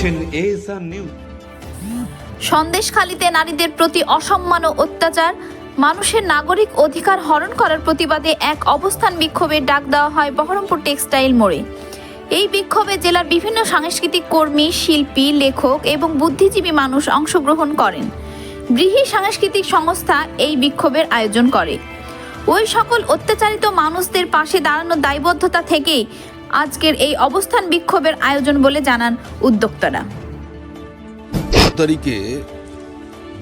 দেখছেন ASR news. সন্দেশখালীতে নারীদের প্রতি অসম্মান ও অত্যাচার। মানুষের নাগরিক অধিকার হরণ করার প্রতিবাদে এক অবস্থান বিক্ষোভের ডাক দেওয়া হয় বহরমপুর টেক্সটাইল মোড়ে। এই বিক্ষোভে জেলার বিভিন্ন সাংস্কৃতিক কর্মী, শিল্পী, লেখক এবং বুদ্ধিজীবী মানুষ অংশগ্রহণ করেন। গৃহী সাংস্কৃতিক সংস্থা এই বিক্ষোভের আয়োজন করে। ওই সকল অত্যাচারিত মানুষদের পাশে দাঁড়ানোর দায়বদ্ধতা থেকেই আজকের এই অবস্থান বিক্ষোভের আয়োজন বলে জানান উদ্যোক্তারা। তারিখে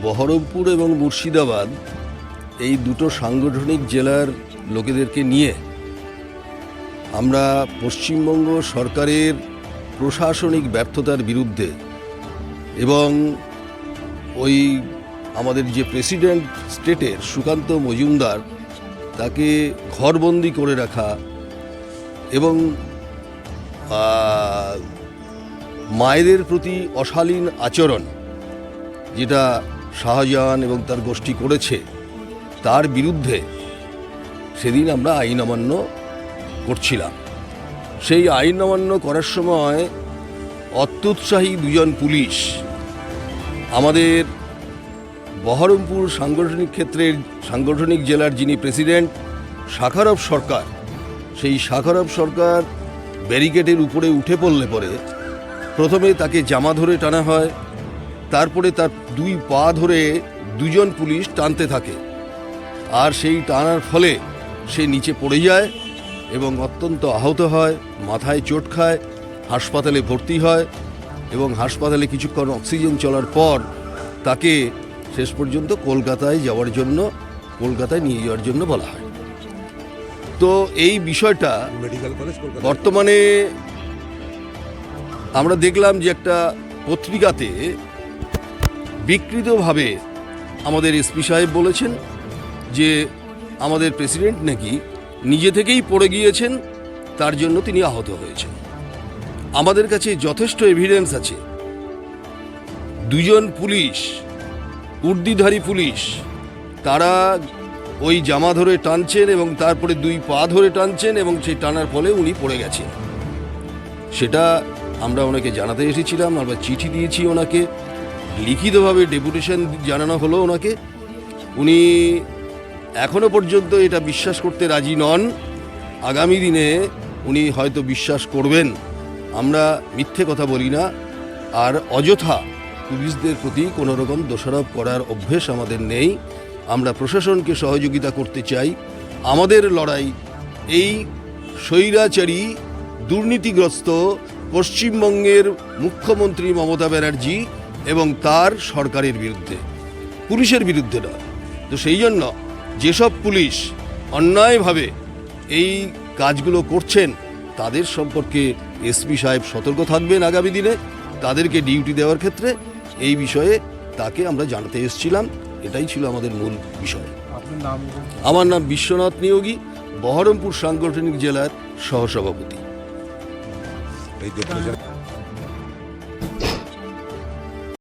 বহরমপুর এবং মুর্শিদাবাদ এই দুটো সাংগঠনিক জেলার লোকেদেরকে নিয়ে আমরা পশ্চিমবঙ্গ সরকারের প্রশাসনিক ব্যর্থতার বিরুদ্ধে এবং ওই আমাদের যে প্রেসিডেন্ট স্টেটের সুকান্ত মজুমদার তাকে ঘরবন্দি করে রাখা এবং মায়েদের প্রতি অশালীন আচরণ যেটা শাহজাহান এবং তার গোষ্ঠী করেছে, তার বিরুদ্ধে সেদিন আমরা আইন অমান্য করছিলাম। সেই আইন অমান্য করার সময় অত্যুৎসাহী দুজন পুলিশ আমাদের বহরমপুর সাংগঠনিক ক্ষেত্রের সাংগঠনিক জেলার যিনি প্রেসিডেন্ট শাখারব সরকার, সেই শাখারব সরকার ব্যারিকেডের উপরে উঠে পড়লে পরে প্রথমে তাকে জামা ধরে টানা হয়, তারপরে তার দুই পা ধরে দুজন পুলিশ টানতে থাকে। আর সেই টানার ফলে সে নিচে পড়ে যায় এবং অত্যন্ত আহত হয়, মাথায় চোট খায়, হাসপাতালে ভর্তি হয় এবং হাসপাতালে কিছুক্ষণ অক্সিজেন চলার পর তাকে শেষ পর্যন্ত কলকাতায় যাওয়ার জন্য, কলকাতায় নিয়ে যাওয়ার জন্য বলা হয়। তো এই বিষয়টা মেডিকেল কলেজ বর্তমানে আমরা দেখলাম যে একটা পত্রিকাতে বিকৃতভাবে আমাদের এসপি সাহেব বলেছেন যে আমাদের প্রেসিডেন্ট নাকি নিজে থেকেই পড়ে গিয়েছেন তার জন্য তিনি আহত হয়েছেন। আমাদের কাছে যথেষ্ট এভিডেন্স আছে। দুজন পুলিশ উর্দিধারী পুলিশ তারা ওই জামা ধরে টানছেন এবং তারপরে দুই পা ধরে টানছেন এবং সেই টানার ফলে উনি পড়ে গেছেন। সেটা আমরা ওনাকে জানাতে এসেছিলাম, আমরা চিঠি দিয়েছি ওনাকে, লিখিতভাবে ডেপুটেশন জানানো হলো ওনাকে। উনি এখনও পর্যন্ত এটা বিশ্বাস করতে রাজি নন। আগামী দিনে উনি হয়তো বিশ্বাস করবেন। আমরা মিথ্যে কথা বলি না। আর অযথা পুলিশদের প্রতি কোনো রকম দোষারোপ করার অভ্যেস আমাদের নেই। আমরা প্রশাসনকে সহযোগিতা করতে চাই। আমাদের লড়াই এই স্বৈরাচারী, দুর্নীতিগ্রস্ত পশ্চিমবঙ্গের মুখ্যমন্ত্রী মমতা ব্যানার্জি এবং তার সরকারের বিরুদ্ধে, পুলিশের বিরুদ্ধে নয়। তো সেই জন্য যেসব পুলিশ অন্যায়ভাবে এই কাজগুলো করছেন, তাদের সম্পর্কে এসপি সাহেব সতর্ক থাকবেন আগামী দিনে। তাদেরকে ডিউটি দেওয়ার ক্ষেত্রে এই বিষয়ে তাকে আমরা জানাতে এসেছিলাম। এটাই ছিল আমাদের মূল বিষয়। নাম আমার নাম বিশ্বনাথ নিয়োগী বহরমপুর সাংগঠনিক জেলার সহসভাপতি।